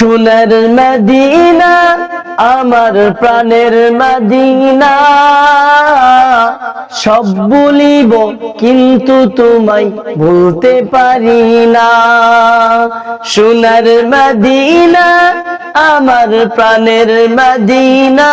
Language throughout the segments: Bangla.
সোনার মদিনা, আমার প্রাণের মদিনা। সব বলিব, কিন্তু তোমায় ভুলতে পারি না। সোনার মদিনা, আমার প্রাণের মদিনা।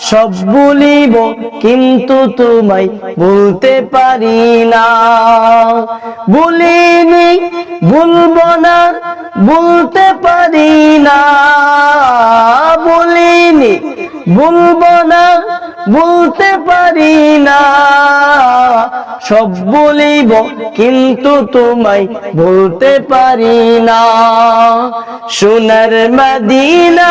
সব বলিব, কিন্তু তোমায় ভুলতে পারি না। বলিনি, ভুলবো না ভুলতে পারি না, বলিনি ভুলবো না ভুলতে পারি না। সব বলিব, কিন্তু তোমায় ভুলতে পারি না। সোনার মদিনা,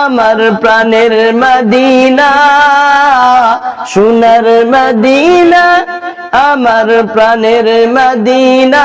আমার প্রাণের মদিনা। সোনার মদিনা, আমার প্রাণের মদিনা।